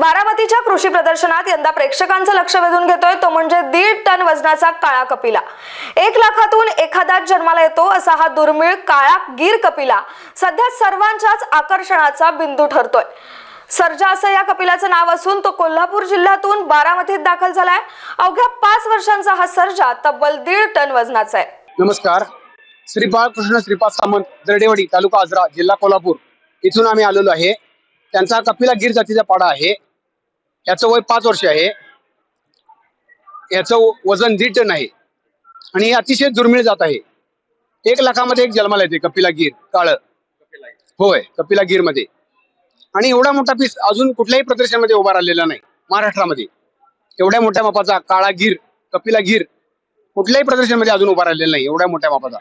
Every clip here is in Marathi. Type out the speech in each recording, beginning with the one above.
बारामतीच्या कृषी प्रदर्शनात यंदा प्रेक्षकांचं लक्ष वेधून घेतोय. तो म्हणजे दीड टन वजनाचा काळा कपिला. एक लाखातून एखादाच जन्माला येतो असा हा दुर्मिळ काळा गीर कपिला सध्या सर्वांच्याच आकर्षणाचा बिंदू ठरतोय. सर्जा असं या कपिलाचं नाव असून तो कोल्हापूर जिल्ह्यातून बारामतीत दाखल झालाय. अवघ्या पाच वर्षांचा हा सर्जा तब्बल दीड टन वजनाचा आहे. नमस्कार. श्री बाळकृष्ण श्रीपाद सामंत दर्डेवाडी तालुका आजरा जिल्हा कोल्हापूर. इथून आम्ही आलेलो आहे. त्यांचा कपिला गिर जातीचा पाडा आहे. याचं वय पाच वर्ष आहे. याचं वजन दीड टन आहे. आणि हे अतिशय दुर्मिळ जात आहे. एक लाखामध्ये एक जन्माला येते कपिला गिर काळ. होय कपिला गिरमध्ये आणि एवढा मोठा पीस अजून कुठल्याही प्रदर्शनामध्ये उभा राहिलेला नाही. महाराष्ट्रामध्ये. एवढ्या मोठ्या मापाचा काळा गिर कपिला गिर कुठल्याही प्रदर्शनामध्ये अजून उभा राहिलेला नाही एवढ्या मोठ्या मापाचा.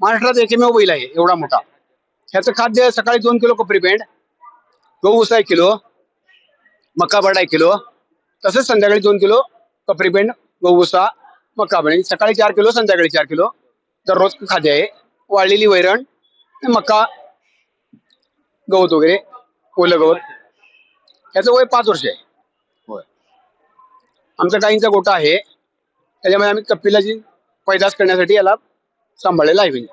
महाराष्ट्रात एकमेव बैल आहे एवढा मोठा. ह्याचं खाद्य सकाळी दोन किलो कपरी पेंड गहू उसा एक किलो मका बडा एक किलो तसंच संध्याकाळी दोन किलो कपरी पेंड गहू मका बडी. सकाळी चार किलो संध्याकाळी चार किलो. दररोज खाद्य आहे. वाळलेली वैरण आणि मका गवत वगैरे ओलं गवत. ह्याचं वय पाच वर्ष आहे. होय. आमचा गाईंचा गोटा आहे. त्याच्यामध्ये आम्ही कपिलाची पैदास करण्यासाठी याला सांभाळलेला आहे.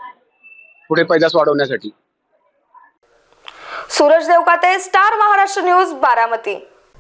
पुढे पैदास वाढवण्यासाठी. Suraj Devkate Star Maharashtra News Baramati.